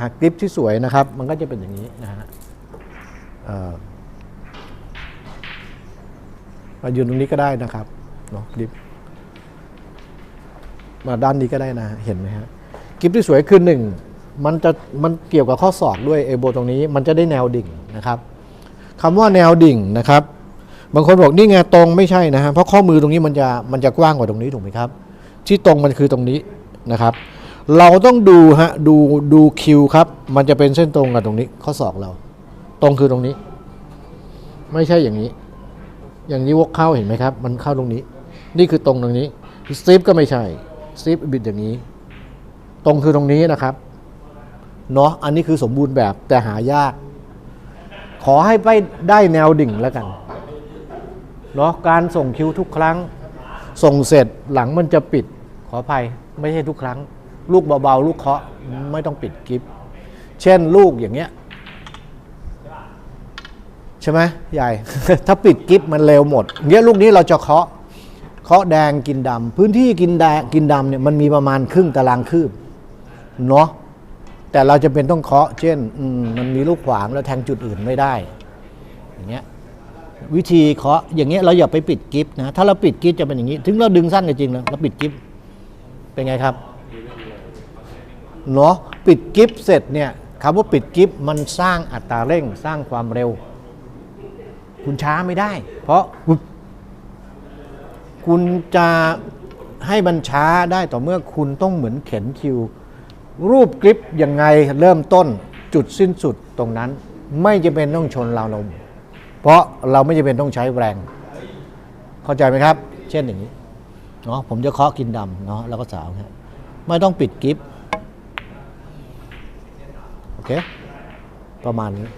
หากกริปที่สวยนะครับ มันก็จะเป็นอย่างนี้นะฮะมายืนตรงนี้ก็ได้นะครับเนาะกริปมาด้านนี้ก็ได้นะฮะเห็นไหมฮะกริปที่สวยคือหนึ่งมันจะมันเกี่ยวกับข้อศอกด้วยเอโบตรงนี้ มันจะได้แนวดิ่งนะครับคำว่าแนวดิ่งนะครับ บางคนบอกนี่ไงตรงไม่ใช่นะฮะเพราะข้อมือตรงนี้มันจะมันจะกว้างกว่าตรงนี้ถูกไหมครับ ที่ตรงมันคือตรงนี้นะครับ เราต้องดูฮะดูดูคิวครับ มันจะเป็นเส้นตรงกับตรงนี้ ข้อศอกเรา ตรงคือตรงนี้ ไม่ใช่อย่างนี้ อย่างนี้วกเข้าเห็นไหมครับ มันเข้าตรงนี้ นี่คือตรงตรงนี้สตีฟก็ไม่ใช่สตีฟบิดอย่างนี้ ตรงคือตรงนี้นะครับเนาะอันนี้คือสมบูรณ์แบบแต่หายาก ขอให้ไปได้แนวดิ่งแล้วกันเนาะการส่งคิวทุกครั้ง ส่งเสร็จหลังมันจะปิดขออภัยไม่ใช่ทุกครั้ง ลูกเบาๆ ลูกเคาะไม่ต้องปิดกิฟเช่นลูกอย่างเงี้ยใช่ไหมใหญ่ ถ้าปิดกิฟมันเร็วหมดเงี้ยลูกนี้เราจะเคาะเคาะแดงกินดำพื้นที่กินแดงกินดำเนี่ยมันมีประมาณครึ่งตารางคืบเนาะแต่เราจะเป็นต้องเคาะ เช่นอมมันมีลูกขวางแล้วแทงจุดอื่นไม่ได้ อย่างเงี้ยวิธีเคาะอย่างเงี้ยเราอย่าไปปิดกิฟต์นะถ้าเราปิดกิฟต์จะเป็นอย่างนี้ ถึงเราดึงสั้นก็จริงนะเราปิดกิฟต์เป็นไงครับ เนาะปิดกิฟต์เสร็จเนี่ยคำว่าปิดกิฟต์มันสร้างอัตราเร่งสร้างความเร็ว คุณช้าไม่ได้ เพราะคุณจะให้มันช้าได้ต่อเมื่อคุณต้องเหมือนเข็นคิว รูปกริปยังไงเริ่มต้นจุดสิ้นสุดตรงนั้น ไม่จะเป็นต้องชนราลมเพราะเราไม่จำเป็นต้องใช้แรง เข้าใจไหมครับ เช่นอย่างนี้เนาะผมจะเคาะกินดำเนาะแล้วก็สาวครับไม่ต้องปิดกิฟต์ เค ประมาณนี้